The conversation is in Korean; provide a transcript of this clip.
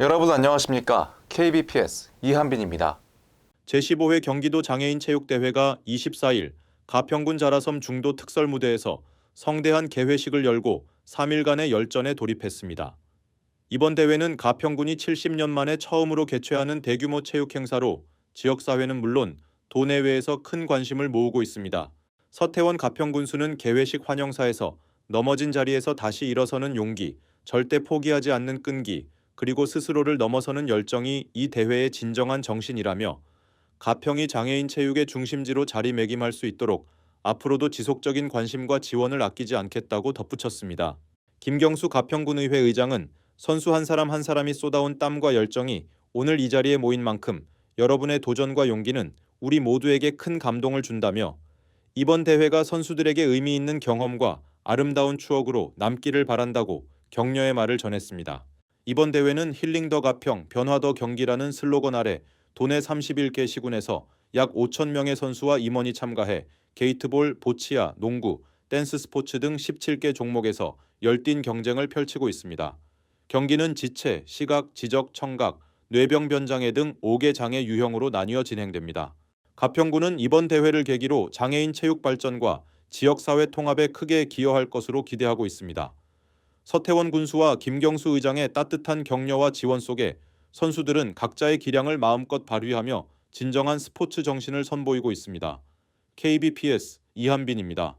여러분 안녕하십니까? KBPS 이한빈입니다. 제15회 경기도 장애인 체육대회가 24일 가평군 자라섬 중도 특설 무대에서 성대한 개회식을 열고 3일간의 열전에 돌입했습니다. 이번 대회는 가평군이 70년 만에 처음으로 개최하는 대규모 체육 행사로 지역 사회는 물론 도내외에서 큰 관심을 모으고 있습니다. 서태원 가평군수는 개회식 환영사에서 넘어진 자리에서 다시 일어서는 용기, 절대 포기하지 않는 끈기, 그리고 스스로를 넘어서는 열정이 이 대회의 진정한 정신이라며 가평이 장애인 체육의 중심지로 자리매김할 수 있도록 앞으로도 지속적인 관심과 지원을 아끼지 않겠다고 덧붙였습니다. 김경수 가평군의회 의장은 선수 한 사람 한 사람이 쏟아온 땀과 열정이 오늘 이 자리에 모인 만큼 여러분의 도전과 용기는 우리 모두에게 큰 감동을 준다며 이번 대회가 선수들에게 의미 있는 경험과 아름다운 추억으로 남기를 바란다고 격려의 말을 전했습니다. 이번 대회는 힐링 더 가평, 변화 더 경기라는 슬로건 아래 도내 31개 시군에서 약 5천 명의 선수와 임원이 참가해 게이트볼, 보치아, 농구, 댄스 스포츠 등 17개 종목에서 열띤 경쟁을 펼치고 있습니다. 경기는 지체, 시각, 지적, 청각, 뇌병 변장애 등 5개 장애 유형으로 나뉘어 진행됩니다. 가평구는 이번 대회를 계기로 장애인 체육 발전과 지역사회 통합에 크게 기여할 것으로 기대하고 있습니다. 서태원 군수와 김경수 의장의 따뜻한 격려와 지원 속에 선수들은 각자의 기량을 마음껏 발휘하며 진정한 스포츠 정신을 선보이고 있습니다. KBPS 이한빈입니다.